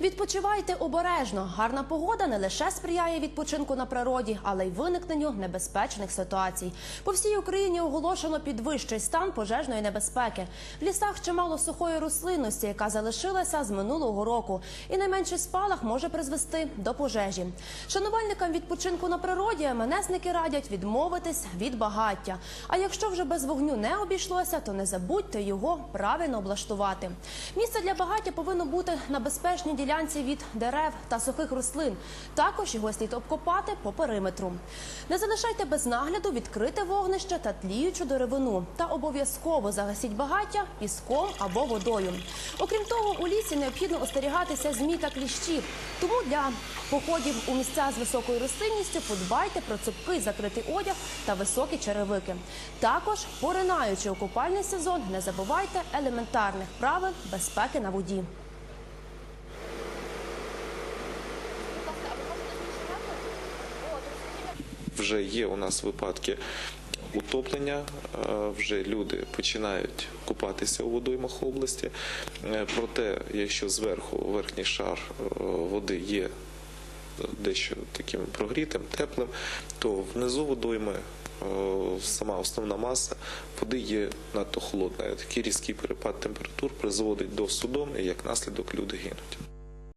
Відпочивайте обережно. Гарна погода не лише сприяє відпочинку на природі, але й виникненню небезпечних ситуацій. По всій Україні оголошено підвищий стан пожежної небезпеки. В лісах чимало сухої рослинності, яка залишилася з минулого року, і найменший спалах може призвести до пожежі. Шанувальникам відпочинку на природі МНСники радять відмовитись від багаття. А якщо вже без вогню не обійшлося, то не забудьте його правильно облаштувати. Місце для багаття повинно бути на безпечній ділянці від дерев та сухих рослин. Також його слід обкопати по периметру. Не залишайте без нагляду відкрите вогнище та тліючу деревину. Та обов'язково загасіть багаття піском або водою. Окрім того, у лісі необхідно остерігатися змій та кліщів. Тому для походів у місця з високою рослинністю подбайте про цупкий закритий одяг та високі черевики. Також, поринаючи у купальний сезон, не забувайте елементарних правил безпеки на воді. Вже є у нас випадки утоплення, е, вже люди починають купатися у водоймах області. Е, Проте, якщо зверху верхній шар е, води є дещо таким прогрітим, теплим, то внизу водойми сама основна маса води є надто холодною. Такий різкий перепад температур призводить до судом і як наслідок люди гинуть.